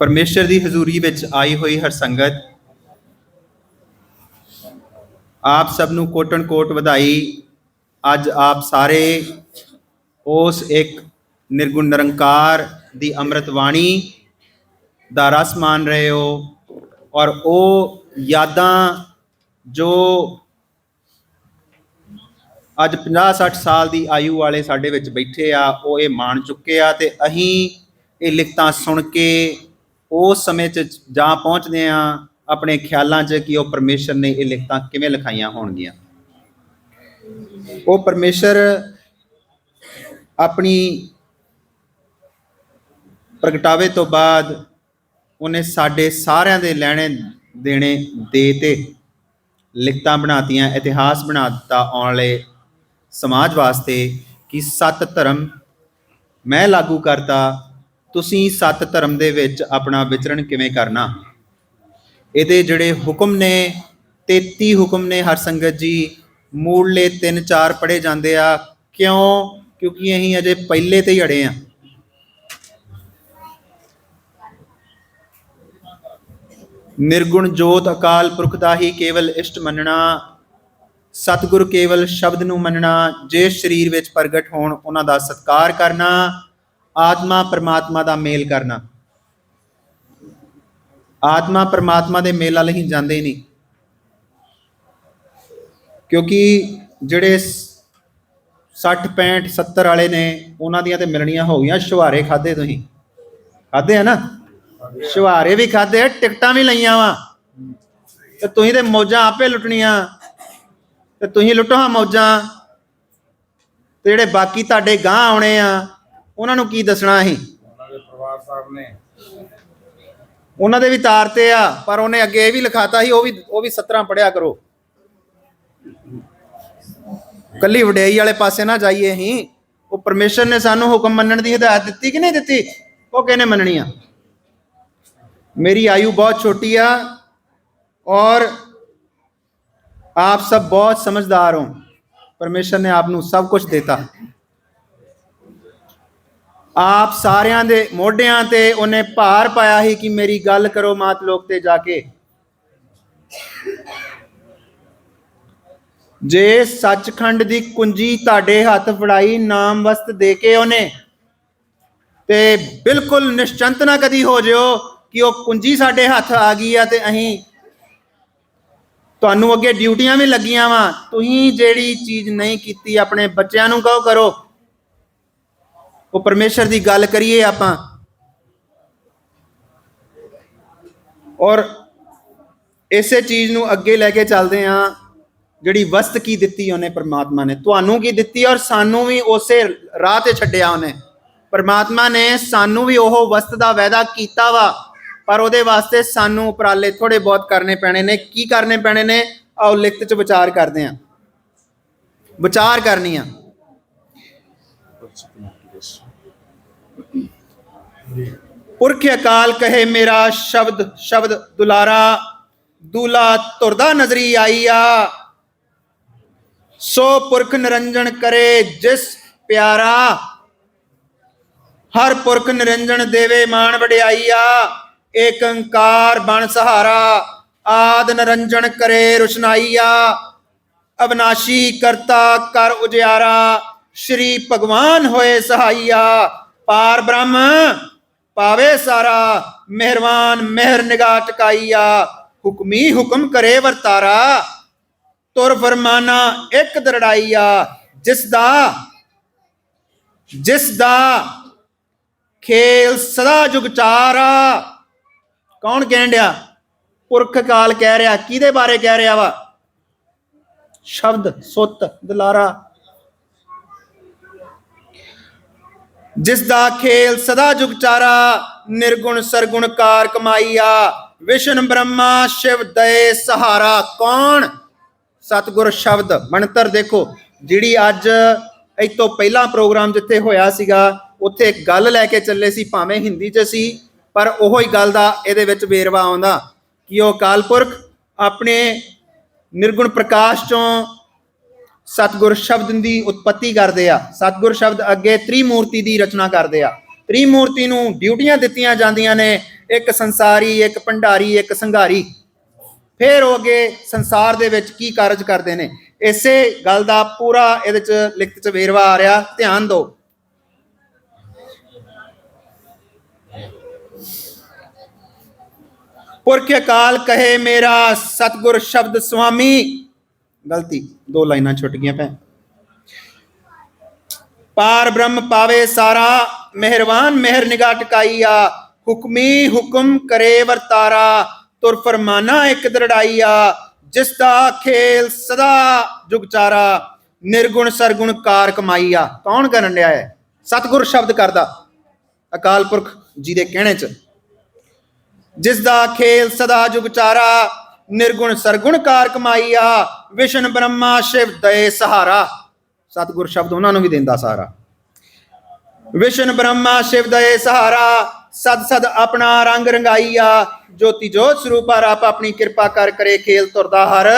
ਪਰਮੇਸ਼ਰ ਦੀ ਹਜ਼ੂਰੀ ਵਿੱਚ ਆਈ ਹੋਈ ਹਰ ਸੰਗਤ, ਆਪ ਸਭ ਨੂੰ ਕੋਟਨ ਕੋਟ ਵਧਾਈ। ਅੱਜ ਆਪ ਸਾਰੇ ਉਸ ਇੱਕ ਨਿਰਗੁਣ ਨਿਰੰਕਾਰ ਦੀ ਅੰਮ੍ਰਿਤ ਬਾਣੀ ਦਾ ਰਸ ਮਾਣ ਰਹੇ ਹੋ ਔਰ ਉਹ ਯਾਦਾਂ ਜੋ ਅੱਜ 50 60 ਸਾਲ ਦੀ ਆਯੂ ਵਾਲੇ ਸਾਡੇ ਵਿੱਚ ਬੈਠੇ ਆ, ਉਹ ਇਹ ਮਾਣ ਚੁੱਕੇ ਆ ਤੇ ਅਸੀਂ ਇਹ ਲਿਖਤਾਂ ਸੁਣ ਕੇ ਉਸ ਸਮੇਂ 'ਚ ਜਾਂ ਪਹੁੰਚਦੇ ਆ ਆਪਣੇ ਖਿਆਲਾਂ 'ਚ ਕਿ ਉਹ ਪਰਮੇਸ਼ਰ ਨੇ ਇਹ ਲਿਖਤਾਂ ਕਿਵੇਂ ਲਿਖਾਈਆਂ ਹੋਣਗੀਆਂ। ਉਹ ਪਰਮੇਸ਼ਰ ਆਪਣੀ ਪ੍ਰਗਟਾਵੇ ਤੋਂ ਬਾਅਦ ਉਹਨੇ ਸਾਡੇ ਸਾਰਿਆਂ ਦੇ ਲੈਣੇ ਦੇਣੇ ਦੇ ਤੇ ਲਿਖਤਾਂ ਬਣਾਤੀਆਂ, ਇਤਿਹਾਸ ਬਣਾ ਦਿੱਤਾ ਆਉਣ ਵਾਲੇ ਸਮਾਜ ਵਾਸਤੇ ਕਿ ਸੱਤ ਧਰਮ ਮੈਂ ਲਾਗੂ ਕਰਤਾ ਤੁਸੀਂ ਸੱਤ ਧਰਮ ਦੇ ਵਿੱਚ ਆਪਣਾ ਵਿਚਰਣ ਕਿਵੇਂ ਕਰਨਾ? ਇਹਦੇ ਜਿਹੜੇ ਹੁਕਮ ਨੇ 33 ਹੁਕਮ ਨੇ ਹਰ ਸੰਗਤ ਜੀ ਮੂਲਲੇ 3-4 ਪੜੇ ਜਾਂਦੇ ਆ। ਕਿਉਂ? ਕਿਉਂਕਿ ਅਸੀਂ ਅਜੇ ਪਹਿਲੇ ਤੇ ਹੀ ਅੜੇ ਆ। ਨਿਰਗੁਣ ਜੋਤ ਅਕਾਲ ਪੁਰਖ ਦਾ ਹੀ ਕੇਵਲ ਇਸ਼ਟ ਮੰਨਣਾ, ਸਤਿਗੁਰ ਕੇਵਲ ਸ਼ਬਦ ਨੂੰ ਮੰਨਣਾ, ਜੇ ਸਰੀਰ ਵਿੱਚ ਪ੍ਰਗਟ ਹੋਣ, ਉਹਨਾਂ ਦਾ ਸਤਕਾਰ ਕਰਨਾ। ਆਤਮਾ ਪਰਮਾਤਮਾ ਦਾ ਮੇਲ ਕਰਨਾ। ਆਤਮਾ ਪਰਮਾਤਮਾ ਦੇ ਮੇਲ ਵੱਲ ਹੀ ਜਾਂਦੇ ਹੀ ਨਹੀਂ। ਕਿਉਂਕਿ ਜਿਹੜੇ 60 65 70 ਵਾਲੇ ਨੇ, ਉਹਨਾਂ ਦੀਆਂ ਤੇ ਮਿਲਣੀਆਂ ਹੋ ਗਈਆਂ। ਸ਼ੁਹਾਰੇ ਖਾਦੇ ਤੁਸੀਂ। ਖਾਦੇ ਆ ਨਾ? ਸ਼ੁਹਾਰੇ ਵੀ ਖਾਦੇ ਟਿਕਟਾਂ ਵੀ ਲਈਆਂ ਵਾ। ਤੇ ਤੁਸੀਂ ਤੇ ਮੌਜਾਂ ਆਪੇ ਲੁੱਟਣੀਆਂ। ਤੇ ਤੁਸੀਂ ਲੁੱਟੋ ਹਾਂ ਮੌਜਾਂ। ਤੇ ਜਿਹੜੇ ਬਾਕੀ ਤੁਹਾਡੇ ਗਾਂ ਆਉਣੇ ਆ ਉਹਨਾਂ ਨੂੰ ਕੀ ਦੱਸਣਾ ਅਸੀਂ? ਉਹਨਾਂ ਦੇ ਪਰਿਵਾਰ ਸਾਹਿਬ ਨੇ। ਉਹਨਾਂ ਦੇ ਵੀ ਤਾਰ ਤੇ ਆ ਪਰ ਉਹਨੇ ਅੱਗੇ ਇਹ ਵੀ ਲਿਖਾਤਾ ਸੀ ਉਹ ਵੀ ਉਹ ਵੀ 17 ਪੜਿਆ ਕਰੋ। ਕੱਲੀ ਵਡਿਆਈ ਵਾਲੇ ਪਾਸੇ ਨਾ ਜਾਈਏ ਅਸੀਂ। ਉਹ ਪਰਮੇਸ਼ਰ ਨੇ ਸਾਨੂੰ ਹੁਕਮ ਮੰਨਣ ਦੀ ਹਦਾਇਤ ਦਿੱਤੀ ਕਿ ਨਹੀਂ ਦਿੱਤੀ? ਉਹ ਕਿਹਨੇ ਮੰਨਣੀ ਆ ਮੇਰੀ ਆਯੂ ਬਹੁਤ ਛੋਟੀ ਆ ਔਰ ਆਪ ਸਭ ਬਹੁਤ ਸਮਝਦਾਰ ਹੋ। ਪਰਮੇਸ਼ਰ ਨੇ ਆਪ ਨੂੰ ਸਭ ਕੁਝ ਦਿੱਤਾ। ਆਪ ਸਾਰਿਆਂ ਦੇ ਮੋਢਿਆਂ ਤੇ ਉਹਨੇ ਭਾਰ ਪਾਇਆ ਸੀ ਕਿ ਮੇਰੀ ਗੱਲ ਕਰੋ ਮਾਤ ਲੋਕ ਤੇ ਜਾ ਕੇ। ਜੇ ਸੱਚਖੰਡ ਦੀ ਕੁੰਜੀ ਤੁਹਾਡੇ ਹੱਥ ਫੜਾਈ, ਨਾਮ ਵਸਤ ਦੇ ਕੇ ਉਹਨੇ, ਤੇ ਬਿਲਕੁਲ ਨਿਸ਼ਚੰਤ ਨਾ ਕਦੀ ਹੋ ਜਿਓ ਕਿ ਉਹ ਕੁੰਜੀ ਸਾਡੇ ਹੱਥ ਆ ਗਈ ਆ ਤੇ ਅਸੀਂ ਤੁਹਾਨੂੰ ਅੱਗੇ ਡਿਊਟੀਆਂ ਵੀ ਲੱਗੀਆਂ ਵਾ। ਤੁਸੀਂ ਜਿਹੜੀ ਚੀਜ਼ ਨਹੀਂ ਕੀਤੀ, ਆਪਣੇ ਬੱਚਿਆਂ ਨੂੰ ਕਹੋ ਕਰੋ। ਉਹ ਪਰਮੇਸ਼ਰ ਦੀ ਗੱਲ ਕਰੀਏ ਆਪਾਂ। ਔਰ ਇਸੇ ਚੀਜ਼ ਨੂੰ ਅੱਗੇ ਲੈ ਕੇ ਚੱਲਦੇ ਆਂ ਜਿਹੜੀ ਵਸਤ ਕੀ ਦਿੱਤੀ ਉਹਨੇ ਪਰਮਾਤਮਾ ਨੇ। ਤੁਹਾਨੂੰ ਕੀ ਦਿੱਤੀ ਔਰ ਸਾਨੂੰ ਵੀ ਉਸੇ ਰਾਹ ਤੇ ਛੱਡਿਆ ਉਹਨੇ। ਪਰਮਾਤਮਾ ਨੇ ਸਾਨੂੰ ਵੀ ਉਹ ਵਸਤ ਦਾ ਵਾਅਦਾ ਕੀਤਾ ਵਾ, ਪਰ ਉਹਦੇ ਵਾਸਤੇ ਸਾਨੂੰ ਉਪਰਾਲੇ ਥੋੜੇ ਬਹੁਤ ਕਰਨੇ ਪੈਣੇ ਨੇ। ਕੀ ਕਰਨੇ ਪੈਣੇ ਨੇ? ਆਓ ਲਿਖਤ ਚ ਵਿਚਾਰ ਕਰਦੇ ਆਂ ਵਿਚਾਰ ਕਰਨੀ ਆ। ਪੁਰਖ ਅਕਾਲ ਕਹੇ ਮੇਰਾ ਸ਼ਬਦ ਸ਼ਬਦ ਦੁਲਾਰਾ, ਦੂਲਾ ਤੁਰਦਾ ਨਜ਼ਰੀ ਆਈਆ। ਸੋ ਪੁਰਖ ਨਿਰੰਜਨ ਕਰੇ ਜਿਸ ਪਿਆਰਾ, ਹਰ ਪੁਰਖ ਨਿਰੰਜਨ ਦੇਵੇ ਮਾਨ ਵਡਿਆਈਆ। ਏਕ ਓੰਕਾਰ ਬਣ ਸਹਾਰਾ, ਆਦ ਨਿਰੰਜਨ ਕਰੇ ਰੁਸ਼ਨਾਈਆ। ਅਬਨਾਸ਼ੀ ਕਰਤਾ ਕਰ ਉਜਿਆਰਾ, ਸ਼੍ਰੀ ਭਗਵਾਨ ਹੋਏ ਸਹਾਈਆ। ਪਾਰ ਬ੍ਰਹਮ ਪਾਵੇ ਸਾਰਾ ਮਿਹਰਬਾਨ ਮਿਹਰ ਨਿਗਾਹ ਟਿਕਾਈਆ, ਹੁਕਮੀ ਹੁਕਮ ਕਰੇ ਵਰਤਾਰਾ। ਤੁਰ ਫਰਮਾਨਾ, ਇੱਕ ਦਰੜਾਈਆ, ਜਿਸ ਦਾ ਜਿਸ ਦਾ ਖੇਲ ਸਦਾ ਜੁਗਚਾਰਾ ਕੌਣ ਕਹਿਣ ਡਿਆ? ਪੁਰਖ ਕਾਲ ਕਹਿ ਰਿਹਾ, ਕਿਹਦੇ ਬਾਰੇ ਕਹਿ ਰਿਹਾ ਵਾ? ਸ਼ਬਦ, ਸੁੱਤ, ਦਲਾਰਾ। ਜਿਸ ਦਾ ਖੇਲ ਸਦਾ ਜੁਗਚਾਰਾ ਨਿਰਗੁਣ ਸਰਗੁਣ ਕਾਰ ਕਮਾਈਆ। ਵਿਸ਼ਨ ਬ੍ਰਹਮਾ, ਸ਼ਿਵ ਦਏ ਸਹਾਰਾ, ਕੌਣ? ਸਤਿਗੁਰ ਸ਼ਬਦ, ਬਣਤਰ ਦੇਖੋ। ਜਿਹੜੀ ਅੱਜ ਇਹ ਤੋਂ ਪਹਿਲਾਂ ਪ੍ਰੋਗਰਾਮ ਜਿੱਥੇ ਹੋਇਆ ਸੀਗਾ, ਉੱਥੇ ਇੱਕ ਗੱਲ ਲੈ ਕੇ ਚੱਲੇ ਸੀ, ਭਾਵੇਂ ਹਿੰਦੀ 'ਚ ਸੀ, ਪਰ ਉਹੋ ਹੀ ਗੱਲ ਦਾ ਇਹਦੇ ਵਿੱਚ ਵੇਰਵਾ ਆਉਂਦਾ। ਕਿ ਉਹ ਕਾਲਪੁਰਖ ਆਪਣੇ ਨਿਰਗੁਣ ਪ੍ਰਕਾਸ਼ ਚੋਂ ਸਤਗੁਰ ਸ਼ਬਦ ਦੀ ਉਤਪਤੀ ਕਰਦੇ ਆ। ਸਤਗੁਰ ਸ਼ਬਦ ਅੱਗੇ ਤ੍ਰਿਮੂਰਤੀ ਦੀ ਰਚਨਾ ਕਰਦੇ ਆ। ਤ੍ਰਿਮੂਰਤੀ ਨੂੰ ਡਿਊਟੀਆਂ ਦਿੱਤੀਆਂ ਜਾਂਦੀਆਂ ਨੇ। ਇੱਕ ਸੰਸਾਰੀ, ਇੱਕ ਭੰਡਾਰੀ, ਇੱਕ ਸੰਘਾਰੀ। ਫਿਰ ਉਹ ਅੱਗੇ ਸੰਸਾਰ ਦੇ ਵਿੱਚ ਕੀ ਕਾਰਜ ਕਰਦੇ ਨੇ? ਇਸੇ ਗੱਲ ਦਾ ਪੂਰਾ ਇਹਦੇ ਚ ਲਿਖਤ ਚ ਵੇਰਵਾ ਆ ਰਿਹਾ। ਧਿਆਨ ਦਿਓ। ਪੁਰਖ ਅਕਾਲ ਕਹੇ ਮੇਰਾ, ਸਤਗੁਰ ਸ਼ਬਦ ਸੁਆਮੀ। ਗਲਤੀ, ਦੋ ਲਾਈਨਾਂ ਛੁੱਟ ਗਈਆਂ ਭੈਣ। ਪਾਰ ਬ੍ਰਹਮ ਪਾਵੇ ਸਾਰਾ, ਮਿਹਰਬਾਨ, ਮਿਹਰ ਨਿਗਾਹ ਟਿਕਾਈਆ। ਹੁਕਮੀ ਹੁਕਮ ਕਰੇ ਵਰਤਾਰਾ, ਤੁਰ ਫਰਮਾਨਾ ਇੱਕ ਦਰੜਾਈਆ। ਜਿਸ ਦਾ ਖੇਲ ਸਦਾ ਜੁਗਚਾਰਾ ਨਿਰਗੁਣ ਸਰਗੁਣ ਕਾਰ ਕਮਾਈਆ। ਕੌਣ ਕਰਨ ਲਿਆ ਹੈ? ਸਤਗੁਰ ਸ਼ਬਦ ਕਰਦਾ। ਅਕਾਲ ਪੁਰਖ ਜੀ ਦੇ ਕਹਿਣੇ ਚ। ਜਿਸ ਦਾ ਖੇਲ ਸਦਾ ਜੁਗਚਾਰਾ ਨਿਰਗੁਣ ਸਰਗੁਣ ਕਾਰ ਕਮਾਈਆ ਵਿਸ਼ਨ ਬ੍ਰਹਮਾ ਸ਼ਿਵ ਦਏ ਸਹਾਰਾ। ਸਤਿਗੁਰ ਸ਼ਬਦ ਉਹਨਾਂ ਨੂੰ ਵੀ ਦਿੰਦਾ ਸਹਾਰਾ ਵਿਸ਼ਨ ਬ੍ਰਹਮਾ ਸ਼ਿਵ ਦਏ ਸਹਾਰਾ, ਸਦ ਸਦ ਆਪਣਾ ਰੰਗ ਰੰਗਾਈਆ ਜੋਤੀ ਜੋਤ ਸਰੂਪਾ ਰੱਬ ਆਪਣੀ ਕਿਰਪਾ ਕਰ ਕਰੇ ਖੇਲ ਤੁਰਦਾ ਹਰ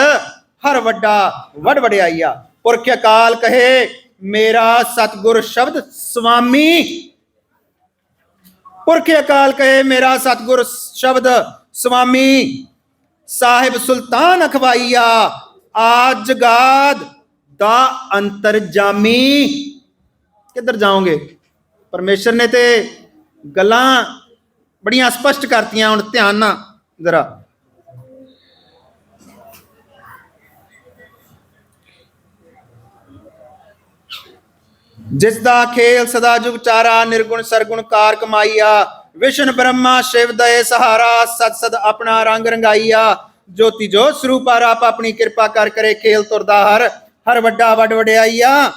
ਹਰ ਵੱਡਾ ਵਡ ਵਡਿਆਈਆ ਪੁਰਖ ਅਕਾਲ ਕਹੇ, ਮੇਰਾ ਸਤਿਗੁਰ ਸ਼ਬਦ ਸੁਆਮੀ ਪੁਰਖ ਅਕਾਲ ਕਹੇ, ਮੇਰਾ ਸਤਿਗੁਰ ਸ਼ਬਦ ਸੁਆਮੀ ਸਾਹਿਬ ਸੁਲਤਾਨ ਅਖਵਾਈਆ ਆਜ ਗਾਦ ਦਾ ਅੰਤਰਜਾਮੀ ਕਿੱਧਰ ਜਾਓਗੇ ਪਰਮੇਸ਼ਰ ਨੇ ਤੇ ਗੱਲਾਂ ਬੜੀਆਂ ਸਪਸ਼ਟ ਕਰਤੀਆਂ ਹੁਣ ਧਿਆਨ ਨਾਲ ਜ਼ਰਾ ਜਿਸ ਦਾ ਖੇਲ ਸਦਾ ਜੁਗ ਚਾਰਾ ਨਿਰਗੁਣ ਸਰਗੁਣ ਕਾਰ ਕਮਾਈਆ ਵਿਸ਼ਨ ਬ੍ਰਹਮਾ ਸ਼ਿਵ ਦਏ ਸਹਾਰਾ, ਸਤ ਸਦ ਆਪਣਾ ਰੰਗ ਰੰਗਾਈਆ। ਜੋਤੀ ਜੋਤ ਸਰੂਪਾ ਰੱਬ ਆਪਣੀ ਕਿਰਪਾ ਕਰ ਕਰੇ, ਖੇਲ ਤੁਰਦਾ ਹਰ ਹਰ ਵੱਡਾ ਵੱਡ ਵਡਿਆਈਆ।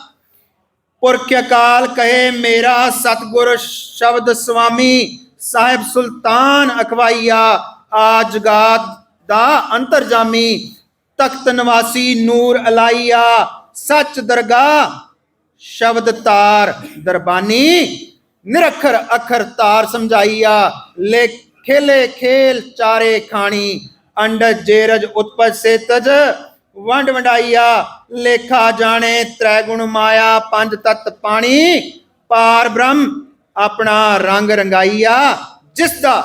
ਪੁਰਖ ਅਕਾਲ ਕਹੇ ਮੇਰਾ, ਸਤਗੁਰ ਸ਼ਬਦ ਸੁਆਮੀ ਸਾਹਿਬ ਸੁਲਤਾਨ ਅਖਵਾਈਆ। ਆਜ ਗਾਤ ਦਾ ਅੰਤਰਜਾਮੀ ਤਖਤ ਨਿਵਾਸੀ ਨੂਰ ਅਲਾਈਆ। ਸੱਚ ਦਰਗਾਹ, ਸ਼ਬਦ ਤਾਰ ਦਰਬਾਨੀ। ਨਿਰਖਰ ਅਖਰ ਤਾਰ ਸਮਝਾਈਆ ਲੈ ਖੇਲੇ ਖੇਲ ਚਾਰੇ ਖਾਣੀ ਅੰਡ ਜੇਰਜ ਉਤਪਜ ਸੇ ਤਜ ਵੰਡ ਵੰਡਾਈਆ, ਲੇਖਾ ਜਾਣੇ ਤ੍ਰੈ ਗੁਣ ਮਾਇਆ, ਪੰਜ ਤਤ ਪਾਣੀ, ਪਾਰ ਬ੍ਰਹਮ ਆਪਣਾ ਰੰਗ ਰੰਗਾਈਆ ਜਿਸ ਦਾ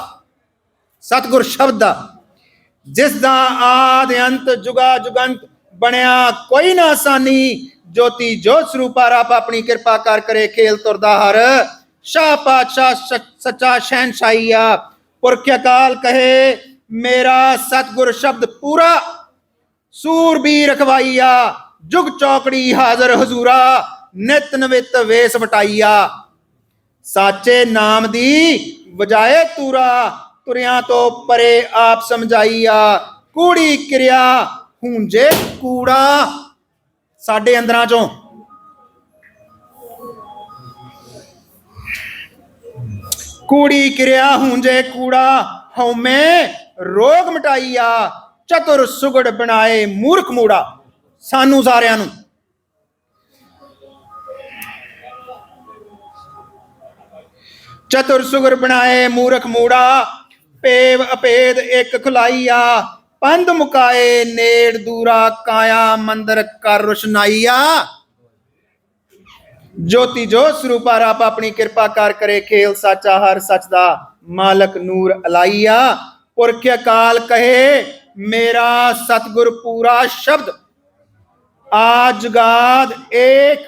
ਸਤਗੁਰ ਸ਼ਬਦ ਦਾ ਜਿਸ ਦਾ ਆਦ ਅੰਤ ਜੁਗਾ ਜੁਗੰਤ ਬਣਿਆ ਕੋਈ ਨਾ ਆਸਾਨੀ, ਜੋਤੀ ਜੋਤ ਸਰੂਪਾ ਰੱਬ ਆਪਣੀ ਕਿਰਪਾ ਕਰ ਕਰੇ ਖੇਲ ਤੁਰਦਾ ਹਰ ਸ਼ਾਹ ਪਾਤਸ਼ਾਹ ਸੱਚ- ਸੱਚਾ ਸ਼ਹਿਨਸ਼ਾਹੀਆ ਪੁਰਖ ਅਕਾਲ ਕਹੇ ਮੇਰਾ ਸਤਗੁਰ ਸ਼ਬਦ ਪੂਰਾ ਸੂਰਬੀਰ ਰਖਵਾਈਆ ਜੁਗ ਚੌਕੜੀ ਹਾਜ਼ਰ ਹਜ਼ੂਰਾ ਨਿਤ ਨਵਿਤ ਵੇਸ ਵਟਾਈਆ ਸਾਚੇ ਨਾਮ ਦੀ ਵਜਾਏ ਤੂਰਾ ਤੁਰਿਆਂ ਤੋਂ ਪਰੇ ਆਪ ਸਮਝਾਈਆ ਕੂੜੀ ਕਿਰਿਆ ਹੁੰਜੇ ਕੂੜਾ ਸਾਡੇ ਅੰਦਰਾਂ ਚੋਂ ਕੂੜੀ ਕਿਰਿਆ ਹੁੰਜੇ ਕੂੜਾ ਹਉਮੈ ਰੋਗ ਮਟਾਈਆ ਚਤੁਰ ਸੁਗੜ ਬਣਾਏ ਮੂਰਖ ਮੂੜਾ ਸਾਨੂੰ ਸਾਰਿਆਂ ਨੂੰ ਚਤੁਰ ਸੁਗਰ ਬਣਾਏ ਮੂਰਖ ਮੂੜਾ ਪੇਵ ਅਪੇਦ ਇੱਕ ਖੁਲਾਈਆ ਪੰਧ ਮੁਕਾਏ ਨੇੜ ਦੂਰਾ ਕਾਇਆ ਮੰਦਰ ਕਰ ਰੁਸ਼ਨਾਈਆ ਜੋਤੀ ਜੋਤ ਸਰੂਪਾ ਰੱਬ ਆਪਣੀ ਕਿਰਪਾ ਕਰ ਕਰੇ, ਖੇਲ ਸਾਚਾ ਹਰ ਸੱਚ ਦਾ ਮਾਲਕ ਨੂਰ ਅਲਾਈਆ। ਪੁਰਖ ਅਕਾਲ ਕਹੇ, ਮੇਰਾ ਸਤਗੁਰ ਪੂਰਾ ਸ਼ਬਦ। ਆਜ ਏਕ,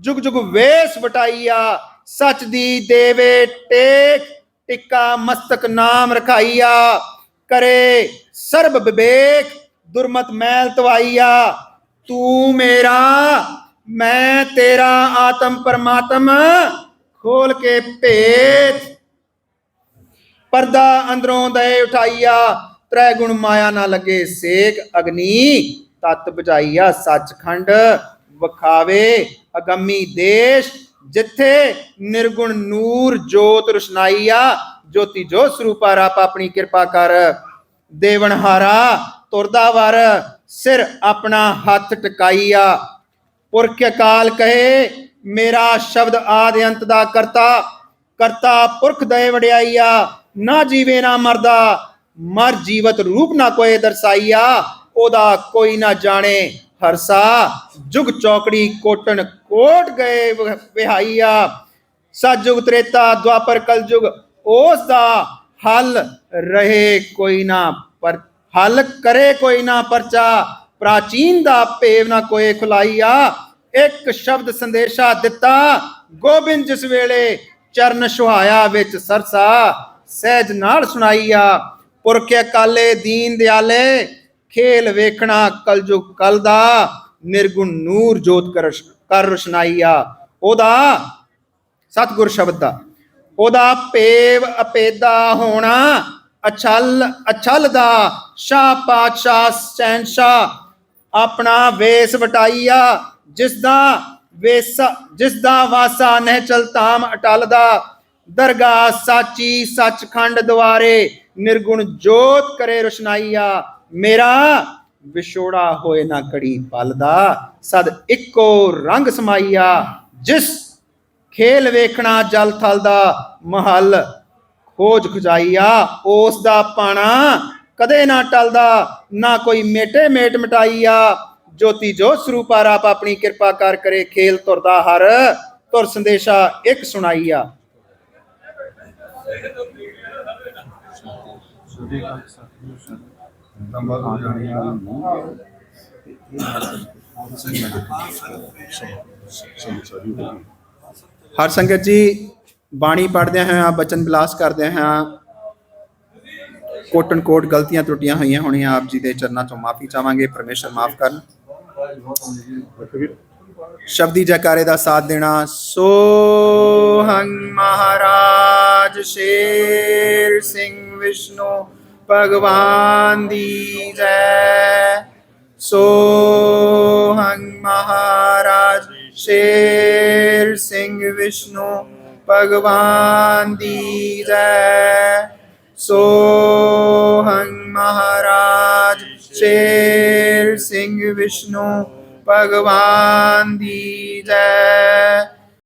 ਜੁਗ ਜੁਗ ਵੇਸ ਵਟਾਈਆ। ਸਚ ਦੀ ਦੇਵੇ ਟੇਕ, ਟਿੱਕਾ ਮਸਤਕ ਨਾਮ ਰਖਾਈਆ। ਕਰੇ ਸਰਬ ਵਿਵੇਕ, ਦੁਰਮਤ ਮੈਲ ਤਵਾਈਆ। ਤੂੰ ਮੇਰਾ ਮੈਂ ਤੇਰਾ ਆਤਮ ਪਰਮਾਤਮ ਖੋਲ ਕੇ ਭੇਤ। ਪਰਦਾ ਅੰਦਰੋਂ ਦਏ ਉਠਾਈਆ ਤ੍ਰੈ ਗੁਣ ਮਾਇਆ ਨਾ ਲੱਗੇ ਸੇਕ ਅਗਨੀ, ਤਤ ਬੁਝਾਈਆ ਸੱਚਖੰਡ ਵਖਾਵੇ ਅਗੰਮੀ ਦੇਸ਼, ਜਿੱਥੇ ਨਿਰਗੁਣ ਨੂਰ ਜੋਤ ਰੁਸ਼ਨਾਈਆ, ਜੋਤੀ ਜੋ ਸਰੂਪਾ ਰੱਬ ਆਪਣੀ ਕਿਰਪਾ ਕਰ। ਦੇਵਨਹਾਰਾ ਤੁਰਦਾ ਵਰ, ਸਿਰ ਆਪਣਾ ਹੱਥ ਟਿਕਾਈਆ। ਪੁਰਖ ਅਕਾਲ ਕਹੇ, ਮੇਰਾ ਸ਼ਬਦ ਆਦਿ ਅੰਤ ਦਾ ਕਰਤਾ। ਕਰਤਾ ਪੁਰਖ ਦਇ ਵਡਿਆਈਆ, ਨਾ ਜੀਵੇ ਨਾ ਮਰਦਾ। ਮਰ ਜੀਵਤ ਰੂਪ ਨਾ ਕੋਏ ਦਰਸਾਈਆ, ਉਹਦਾ ਕੋਈ ਨਾ ਜਾਣੇ ਹਰਸਾ। ਜੁਗ ਚੌਕੜੀ ਕੋਟਣ ਕੋਟ ਗਏ ਵ- ਵਿਹਾਈਆ। ਸਤਜੁਗ ਤ੍ਰੇਤਾ ਦੁਆਪਰ ਕਲਯੁਗ ਉਸ ਦਾ ਹੱਲ ਰਹੇ ਕੋਈ ਨਾ ਪਰ, ਹੱਲ ਕਰੇ ਕੋਈ ਨਾ ਪਰਚਾ। ਪ੍ਰਾਚੀਨ ਦਾ ਭੇਵ ਨਾ ਕੋਏ ਖੁਲਾਈਆ। ਇੱਕ ਸ਼ਬਦ ਸੰਦੇਸ਼ਾ ਦਿੱਤਾ, ਗੋਬਿੰਦ ਜਿਸ ਵੇਲੇ ਚਰਨ ਸੁਹਾਇਆ ਵਿੱਚ ਸਰਸਾ, ਸਹਿਜ ਨਾਲ ਸੁਣਾਈਆ। ਪੁਰਖ ਕਾਲੇ ਦੀਨ ਦਿਆਲੇ, ਖੇਲ ਵੇਖਣਾ ਕਲਯੁਗ ਕਲ ਦਾ, ਨਿਰਗੁਣ ਨੂਰ ਜੋਤ ਕਰ ਕਰ ਰੁਸ਼ਨਾਈਆ। ਉਹਦਾ ਸਤਿਗੁਰ ਸ਼ਬਦ ਦਾ। ਉਹਦਾ ਭੇਵ ਅਪੇਦਾ ਹੋਣਾ, ਅਛਲ ਅਛਲ ਦਾ ਸ਼ਾਹ ਪਾਤਸ਼ਾਹ ਸਹਿਨਸ਼ਾਹ ਆਪਣਾ ਵੇਸ ਵਟਾਈਆ ਜਿਸ ਦਾ ਵੇਸ ਜਿਸ ਦਾ ਵਾਸਾ ਨਹਿ ਚਲਤਾਮ ਅਟਲ ਦਾ ਦਰਗਾਹ ਸਾਚੀ ਸੱਚਖੰਡ ਦੁਆਰੇ ਨਿਰਗੁਣ ਜੋਤ ਕਰੇ ਰੁਸ਼ਨਾਈਆ, ਮੇਰਾ ਵਿਛੋੜਾ ਹੋਏ ਨਾ ਕੜੀ ਪਲ ਦਾ ਸਦ ਇੱਕੋ ਰੰਗ ਸਮਾਈਆ, ਜਿਸ ਖੇਲ ਵੇਖਣਾ ਜਲ ਥਲ ਦਾ ਮਹਲ ਖੋਜ ਖੁਜਾਈਆ, ਉਸ ਦਾ ਪਾਣਾ ਕਦੇ ਨਾ ਟਲਦਾ, ਨਾ ਕੋਈ ਮੇਟੇ ਮੇਟ ਮਟਾਈਆ ਜੋਤੀ ਜੋ ਸਰੂਪਾ ਰਾਪ ਆਪਣੀ ਕਿਰਪਾ ਕਰ ਕਰੇ, ਖੇਲ ਤੁਰਦਾ ਹਰ, ਤੁਰ ਸੰਦੇਸ਼ਾ ਇੱਕ ਸੁਣਾਈ ਆ। ਹਰ ਸੰਗਤ ਜੀ, ਬਾਣੀ ਪੜ੍ਹਦਿਆਂ ਹੋਇਆਂ, ਬਚਨ ਬਿਲਾਸ ਕਰਦਿਆਂ ਹੋਇਆਂ ਕੋਟਨ ਕੋਟ ਗਲਤੀਆਂ ਤਰੁੱਟੀਆਂ ਹੋਈਆਂ ਹੋਣੀਆਂ, ਆਪ ਜੀ ਦੇ ਚਰਨਾਂ ਤੋਂ ਮਾਫੀ ਚਾਹਾਂਗੇ, ਪਰਮੇਸ਼ਰ ਮਾਫ ਕਰਨ। ਸ਼ਬਦੀ ਜੈਕਾਰੇ ਦਾ ਸਾਥ ਦੇਣਾ ਸੋ ਹੰਗ ਮਹਾਰਾਜ ਸ਼ੇਰ ਸਿੰਘ ਵਿਸ਼ਨੂੰ, ਭਗਵਾਨ ਦੀ ਜੈ। ਸੋ ਹੰਗ ਮਹਾਰਾਜ ਸ਼ੇਰ ਸਿੰਘ ਵਿਸ਼ਨੂੰ, ਭਗਵਾਨ ਦੀ ਜੈ। ਸੋ ਹੰਗ ਮਹਾਰਾਜ ਸ਼ੇਰ ਸਿੰਘ ਵਿਸ਼ਨੂੰ ਭਗਵਾਨ ਦੀ